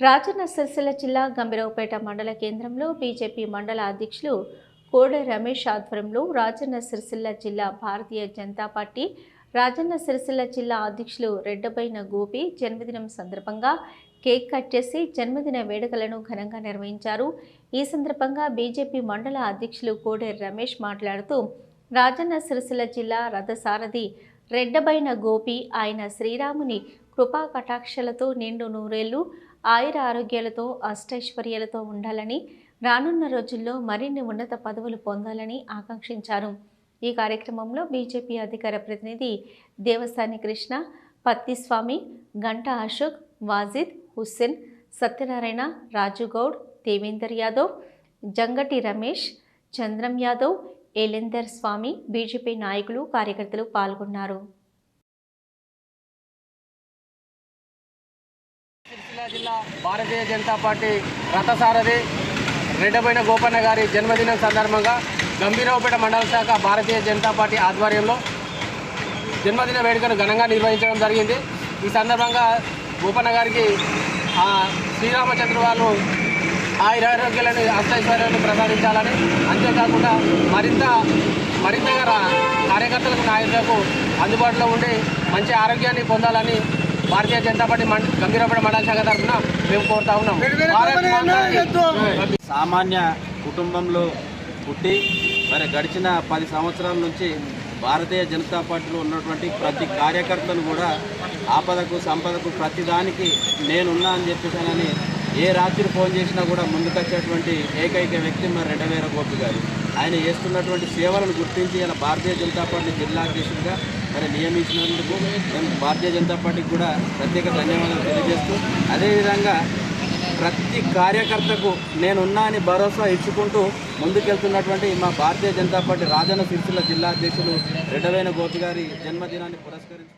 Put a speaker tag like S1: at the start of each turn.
S1: రాజన్న సిరిసిల్ల జిల్లా గంభీరావుపేట మండల కేంద్రంలో బీజేపీ మండల అధ్యక్షులు కోడె రమేష్ ఆధ్వర్యంలో రాజన్న సిరిసిల్ల జిల్లా భారతీయ జనతా పార్టీ రాజన్న సిరిసిల్ల జిల్లా అధ్యక్షులు రెడ్డబైన గోపి జన్మదినం సందర్భంగా కేక్ కట్ చేసి జన్మదిన వేడుకలను ఘనంగా నిర్వహించారు. ఈ సందర్భంగా బీజేపీ మండల అధ్యక్షులు కోడె రమేష్ మాట్లాడుతూ రాజన్న సిరిసిల్ల జిల్లా రథసారథి రెడ్డబైన గోపి ఆయన శ్రీరాముని కృపా కటాక్షలతో నిండు నూరేళ్ళు ఆయుర ఆరోగ్యాలతో అష్టైశ్వర్యాలతో ఉండాలని రానున్న రోజుల్లో మరిన్ని ఉన్నత పదవులు పొందాలని ఆకాంక్షించారు. ఈ కార్యక్రమంలో బీజేపీ అధికార ప్రతినిధి దేవస్థాని కృష్ణ పత్తిస్వామి గంటా అశోక్ వాజిద్ హుస్సేన్ సత్యనారాయణ రాజుగౌడ్ దేవేందర్ యాదవ్ జంగటి రమేష్ చంద్రం యాదవ్ ఏలేందర్ స్వామి బీజేపీ నాయకులు కార్యకర్తలు పాల్గొన్నారు.
S2: సిరిసిల్ల జిల్లా భారతీయ జనతా పార్టీ రథసారథి రెడ్డబోయిన గోపన్న గారి జన్మదినం సందర్భంగా గంభీరావుపేట మండల శాఖ భారతీయ జనతా పార్టీ ఆధ్వర్యంలో జన్మదిన వేడుకను ఘనంగా నిర్వహించడం జరిగింది. ఈ సందర్భంగా గోపన్న గారికి ఆ, శ్రీరామచంద్ర వాళ్ళు ఆయురారోగ్యాలను అష్టైశ్వర్యాలను ప్రసాదించాలని అంతేకాకుండా మరింత మరింతగా కార్యకర్తలకు నాయకులకు అందుబాటులో ఉండి మంచి ఆరోగ్యాన్ని పొందాలని భారతీయ జనతా పార్టీ గంభీరపడ మండల శాఖ తరఫున మేము కోరుతా ఉన్నాం.
S3: సామాన్య కుటుంబంలో పుట్టి మరి గడిచిన పది సంవత్సరాల నుంచి భారతీయ జనతా పార్టీలో ఉన్నటువంటి ప్రతి కార్యకర్తను కూడా ఆపదకు సంపదకు ప్రతి దానికి నేనున్నా అని చెప్పేసానని ఏ రాత్రి ఫోన్ చేసినా కూడా ముందుకొచ్చేటువంటి ఏకైక వ్యక్తి మరి రెడ్డవేర గోపి గారు. ఆయన చేస్తున్నటువంటి సేవలను గుర్తించి ఆయన భారతీయ జనతా పార్టీ జిల్లా అధ్యక్షుడిగా మరి నియమించినందుకు మేము భారతీయ జనతా పార్టీకి కూడా ప్రత్యేక ధన్యవాదాలు తెలియజేస్తూ అదేవిధంగా ప్రతి కార్యకర్తకు నేనున్నా అని భరోసా ఇచ్చుకుంటూ ముందుకెళ్తున్నటువంటి మా భారతీయ జనతా పార్టీ రాజన్న సిరిసిల్ల జిల్లా అధ్యక్షులు రెడ్డవైన గోపి గారి జన్మదినాన్ని పురస్కరించుకొని